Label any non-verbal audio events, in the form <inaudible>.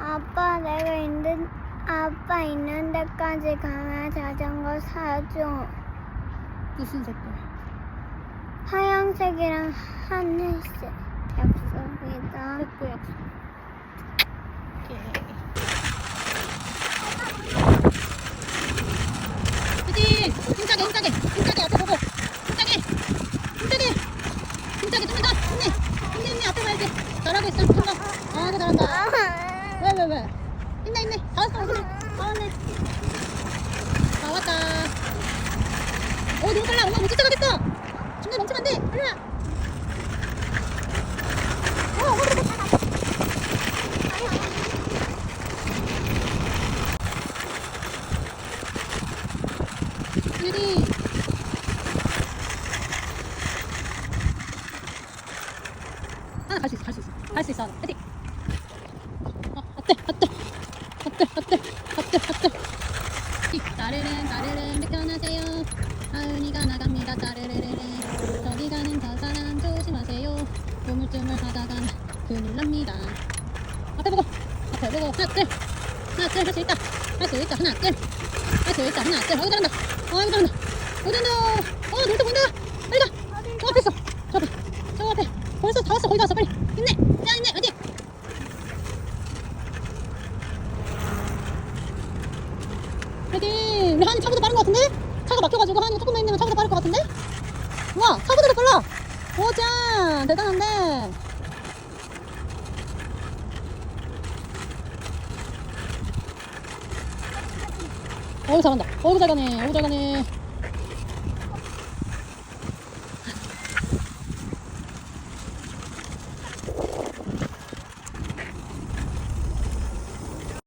아빠 내가 있는 아빠 있는 데까지 가면 자전거 사줘. 무슨 색깔? 하얀색이랑 하늘색. 약속이다. 됐고 약속. 그지? 힘차게 힘차게. 힘차게 앞에 보고. 힘차게. 힘차게. 힘차게 좀 더 힘내. 힘내 힘내. 앞에 봐야지. 잘하고 있어. 좀 더. 아이고 잘한다 <laughs> 왜왜 왜? 힘내 힘내 다 왔어 힘내 다 왔네. 다 왔다. 오 너무 빨라. 엄마 못 쫓아가겠어? 중간에 멈추면 안 돼 빨리 와. 어, 어, 그래. 유리. 하나 갈수 있어 갈 수 있어. 갈 수 있어. 파이팅 어 어때 어때 어때 어때 어때 히, 따르릉 따르릉 불편하세요 하은이가 나갑니다 따르르르르 저기 가는 저 사람 조심하세요 우물쭈물 하다간 큰일 납니다 앞에 보고 앞에 보고 하나 둘 하나 둘할수 있다 할 수 있다 하나 둘할수 있다 하나 둘 어이 잘한다 어이 잘한다 어디 간다 어 놀다 보인다 빨리 가저 앞에 있어 저 앞에 저 앞에 벌써 다 왔어 거의 다 왔어 빨리 힘내 자 힘내 어디 여기 우리 하은이 차보다 빠른 것 같은데? 차가 막혀가지고 하은이가 조금만 힘내면 차보다 빠를 것 같은데? 와 차보다도 빨라! 오짠 대단한데? 어우 잘한다. 어우 잘 가네. 어우 잘 가네